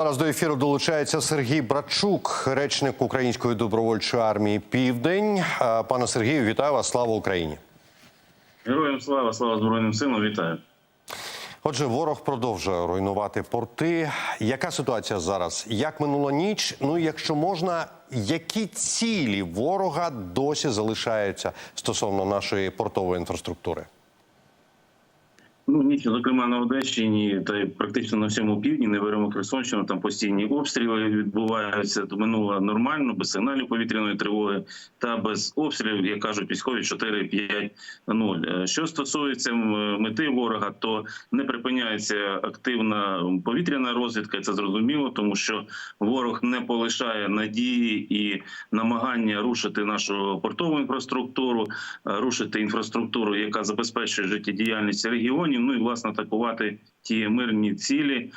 Зараз до ефіру долучається Сергій Брачук, речник Української добровольчої армії Південь. Пане Сергію, вітаю вас! Слава Україні! Героям слава, слава Збройним силам, вітаю. Отже, ворог продовжує руйнувати порти. Яка ситуація зараз? Як минула ніч? Ну, і якщо можна, які цілі ворога досі залишаються стосовно нашої портової інфраструктури? Ну, ніч, зокрема, на Одещині та й практично на всьому півдні, не беремо Херсонщину, там постійні обстріли відбуваються. То минуло нормально, без сигналів повітряної тривоги та без обстрілів, як кажуть військові 4-5-0. Е, Що стосується мети ворога, то не припиняється активна повітряна розвідка. Це зрозуміло, тому що ворог не полишає надії і намагання рушити нашу портову інфраструктуру, е, рушити інфраструктуру, яка забезпечує життєдіяльність регіонів. Ну і власне атакувати ті мирні цілі,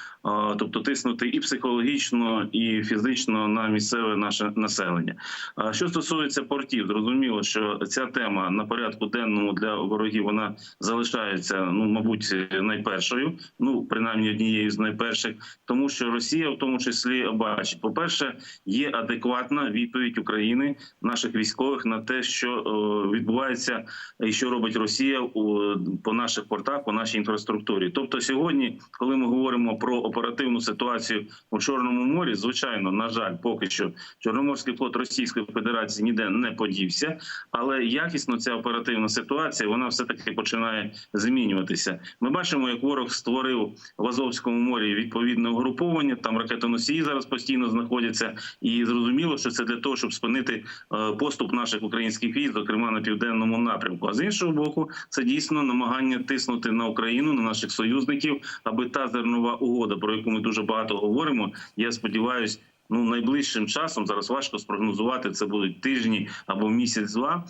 тобто тиснути і психологічно, і фізично на місцеве наше населення. А Що стосується портів, зрозуміло, що ця тема на порядку денному для ворогів вона залишається, ну мабуть, найпершою, ну принаймні однією з найперших, тому що Росія, в тому числі, бачить, по перше, є адекватна відповідь України наших військових на те, що е, відбувається і що робить Росія у- по наших портах, по нашій інфраструктурі. Тобто, сьогодні, коли ми говоримо про оперативну ситуацію у Чорному морі, звичайно, на жаль, поки що Чорноморський флот Російської Федерації ніде не подівся, але якісно ця оперативна ситуація вона все таки починає змінюватися. Ми бачимо, як ворог створив в Азовському морі відповідне угруповання. Там ракетоносії зараз постійно знаходяться, і зрозуміло, що це для того, щоб спинити е, поступ наших українських військ, зокрема на південному напрямку. А з іншого боку, це дійсно намагання тиснути на Україну, на наших союзників, аби та зернова угода, про яку ми дуже багато говоримо. Я сподіваюся. Ну, найближчим часом зараз важко спрогнозувати. Це будуть тижні або місяць-два.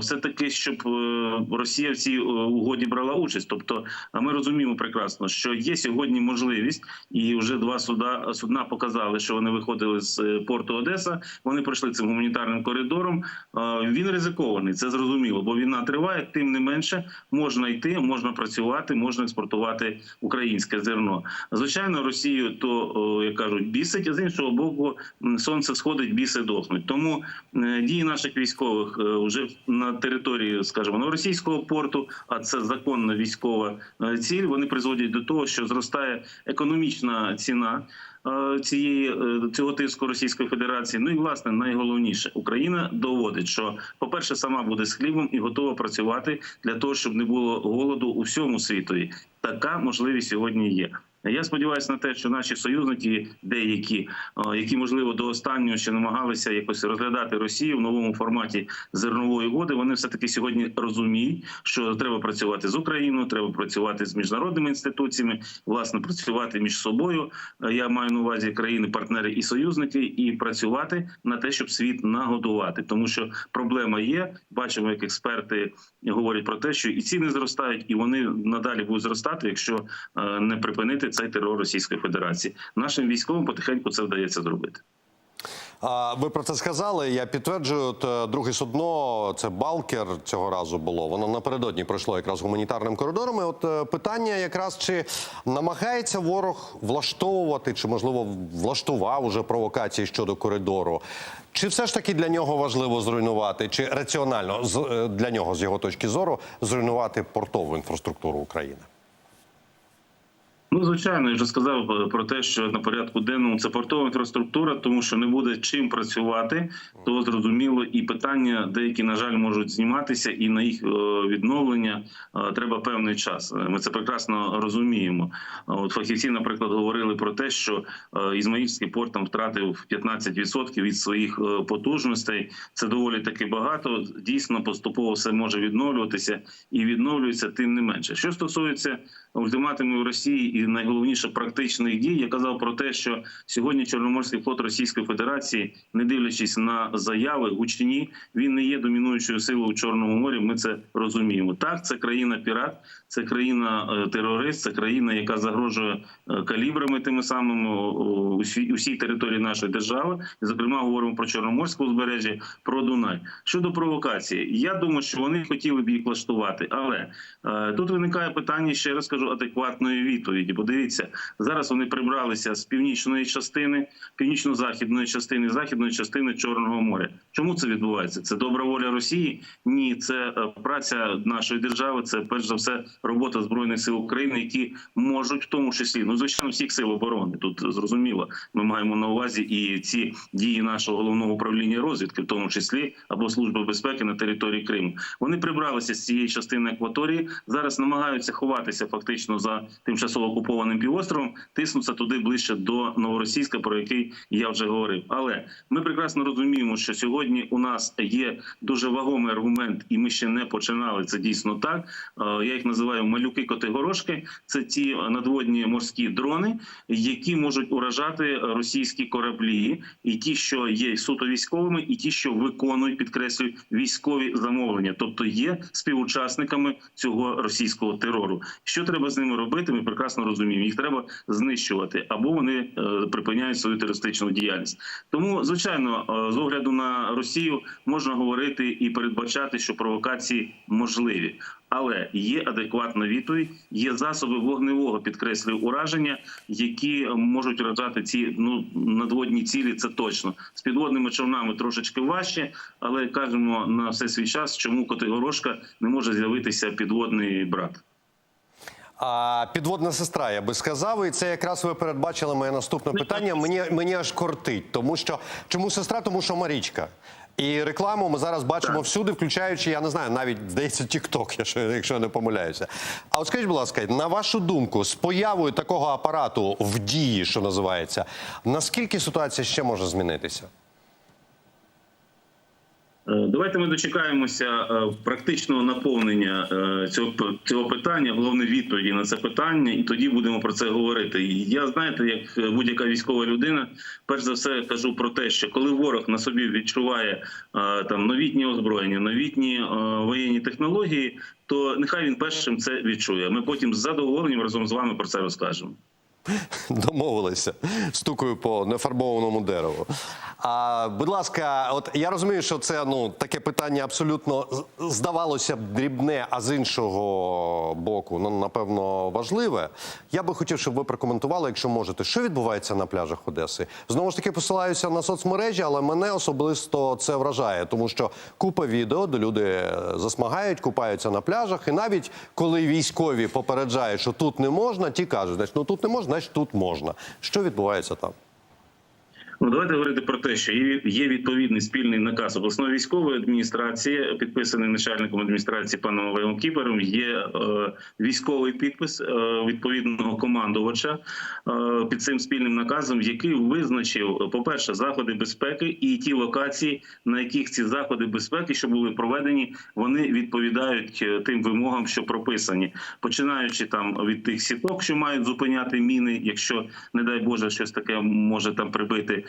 Все таки, щоб е, Росія в цій е, угоді брала участь. Тобто, ми розуміємо прекрасно, що є сьогодні можливість, і вже два суда судна показали, що вони виходили з е, порту Одеса. Вони пройшли цим гуманітарним коридором. Він ризикований, це зрозуміло, бо війна триває. Тим не менше, можна йти, можна працювати, можна експортувати українське зерно. Звичайно, Росію то як кажуть, бісить, а з іншого боку, м, сонце сходить, біси дохнуть. Тому е, дії наших військових е, вже на території, скажімо, новоросійського порту, а це законна військова е, ціль. Вони призводять до того, що зростає економічна ціна. Цієї цього тиску Російської Федерації, ну і власне найголовніше, Україна доводить, що, по-перше, сама буде з хлібом і готова працювати для того, щоб не було голоду у всьому світові. Така можливість сьогодні є. Я сподіваюся на те, що наші союзники, деякі, е, які можливо до останнього ще намагалися якось розглядати Росію в новому форматі зернової угоди, вони все таки сьогодні розуміють, що треба працювати з Україною, треба працювати з міжнародними інституціями, власне, працювати між собою. Е, Я маю на увазі країни, партнери і союзники, і працювати на те, щоб світ нагодувати, тому що проблема є. Бачимо, як експерти говорять про те, що і ціни зростають, і вони надалі будуть зростати, якщо е, не припинити цей терор Російської Федерації. Нашим військовим потихеньку це вдається зробити. Ви про це сказали. Я підтверджую, от, е, друге судно це Балкер цього разу було. Воно напередодні пройшло якраз гуманітарним коридором. І От е, питання, якраз чи намагається ворог влаштовувати, чи можливо влаштував уже провокації щодо коридору. Чи все ж таки для нього важливо зруйнувати, чи раціонально е, для нього з його точки зору зруйнувати портову інфраструктуру України? Ну, звичайно, я вже сказав е, про те, що на порядку денному це портова інфраструктура, тому що не буде чим працювати, то зрозуміло, і питання деякі, на жаль, можуть зніматися, і на їх е, відновлення е, треба певний час. Ми це прекрасно розуміємо. От фахівці, наприклад, говорили про те, що Ізмаїльський порт там втратив 15% від своїх потужностей. Це доволі таки багато. Дійсно, поступово все може відновлюватися і відновлюється тим не менше. Що стосується ультиматумів Росії і найголовніше практичних дій, я казав про те, що сьогодні Чорноморський флот Російської Федерації, не дивлячись на заяви гучні, він не є домінуючою силою у Чорному морі. Ми це розуміємо. Так, це країна пірат, це країна е, терорист, це країна, яка загрожує е, калібрами тими самими усій, території нашої держави. Зокрема, говоримо про Чорноморське узбережжя, про Дунай. Щодо провокації, я думаю, що вони хотіли б їх влаштувати, але е, тут виникає питання, ще раз кажу, адекватної відповіді. Бо дивіться, зараз вони прибралися з північної частини, північно-західної частини, західної частини Чорного моря. Чому це відбувається? Це добра воля Росії? Ні, це е, праця нашої держави. Це перш за все робота збройних сил України, які можуть в тому числі ну звичайно всіх сил оборони. Тут зрозуміло. Ми маємо на увазі і ці дії нашого головного управління розвідки, в тому числі або служби безпеки на території Криму. Вони прибралися з цієї частини акваторії. Зараз намагаються ховатися фактично за тимчасово окупованим півостровом, тиснуться туди ближче до новоросійська, про який я вже говорив. Але ми прекрасно розуміємо, що сьогодні у нас є дуже вагомий аргумент, і ми ще не починали. Це дійсно так. Е, Я їх називаю малюки котигорошки. Це ті надводні морські дрони, які можуть уражати російські кораблі, і ті, що є суто військовими, і ті, що виконують, підкреслюю, військові замовлення, тобто є співучасниками цього російського терору. Що треба з ними робити? Ми прекрасно розуміємо. Їх треба знищувати або вони е, припиняють свою терористичну діяльність. Тому, звичайно, е, з огляду на Росію можна говорити і передбачати, що провокації можливі. Але є адекватна відповідь, є засоби вогневого підкреслюю ураження, які можуть вражати ці ну надводні цілі. Це точно з підводними човнами трошечки важче, але кажемо на все свій час, чому Котигорошка не може з'явитися підводний брат. А підводна сестра, я би сказав, і це якраз ви передбачили моє наступне питання. Мені мені аж кортить, тому що чому сестра? Тому що Марічка. І рекламу ми зараз бачимо всюди, включаючи, я не знаю, навіть здається, якщо, якщо я не помиляюся. А от скажіть, будь ласка, на вашу думку, з появою такого апарату в дії, що називається, наскільки ситуація ще може змінитися? Е, Давайте ми дочекаємося е, практичного наповнення е, цього питання, головне відповіді на це питання, і тоді будемо про це говорити. Я знаєте, як будь-яка військова людина, перш за все кажу про те, що коли ворог на собі відчуває там новітні озброєння, новітні воєнні технології, то нехай він першим це відчує. Ми потім з задоволенням разом з вами про це розкажемо. Домовилися. Стукаю по нефарбованому дереву. А, будь ласка, от я розумію, що це ну таке питання абсолютно здавалося б дрібне, а з іншого боку, ну напевно, важливе. Я би хотів, щоб ви прокоментували, якщо можете, що відбувається на пляжах Одеси. Знову ж таки, посилаюся на соцмережі, але мене особисто це вражає, тому що купа відео, де люди е, засмагають, купаються на пляжах, і навіть коли військові попереджають, що тут не можна, ті кажуть, значить, ну тут не можна, значить тут можна. Що відбувається там? Ну, давайте говорити про те, що є відповідний спільний наказ обласної військової адміністрації, підписаний начальником адміністрації паном Олегом Кіпером. Є е, військовий підпис е, відповідного командувача е, під цим спільним наказом, який визначив, по перше, заходи безпеки і ті локації, на яких ці заходи безпеки, що були проведені, вони відповідають е, тим вимогам, що прописані, починаючи там від тих сіток, що мають зупиняти міни, якщо не дай Боже щось таке може там прибити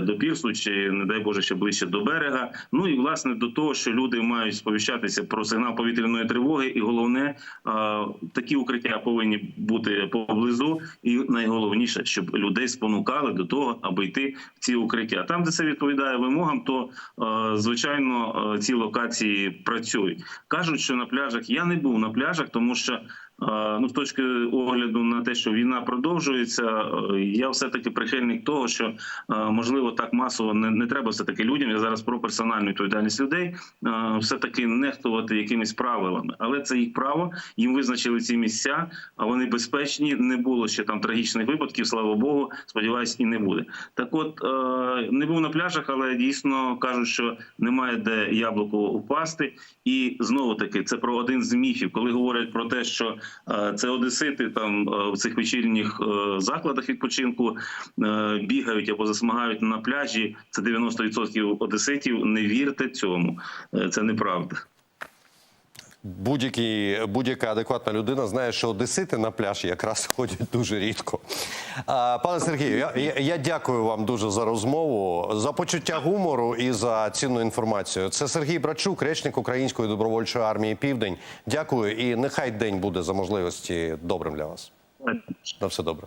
до пірсу, чи не дай Боже ще ближче до берега. Ну і власне до того, що люди мають сповіщатися про сигнал повітряної тривоги, і головне, е, такі укриття повинні бути поблизу, і найголовніше, щоб людей спонукали до того, аби йти в ці укриття. Там, де це відповідає вимогам, то е, звичайно е, ці локації працюють. кажуть, що на пляжах я не був на пляжах, тому що. Е, Ну, з точки огляду на те, що війна продовжується, е, я все таки прихильник того, що е, можливо так масово не, не треба все таки людям. Я зараз про персональну відповідальність людей, все таки нехтувати якимись правилами, але це їх право. Їм визначили ці місця, а вони безпечні. Не було ще там трагічних випадків. Слава Богу, сподіваюсь, і не буде. Так, от е, не був на пляжах, але дійсно кажуть, що немає де яблуко упасти. І знову таки це про один з міфів, коли говорять про те, що е, це одесити там е, в цих вечірніх е, закладах відпочинку е, бігають або засмагають на пляжі. Це 90% одеситів. Не вірте цьому, Е, це неправда. Будь-який, будь-яка адекватна людина знає, що одесити на пляж якраз ходять дуже рідко. А, пане Сергію, я, я, я дякую вам дуже за розмову, за почуття гумору і за цінну інформацію. Це Сергій Брачук, речник Української добровольчої армії Південь. Дякую і нехай день буде за можливості добрим для вас. На все добре.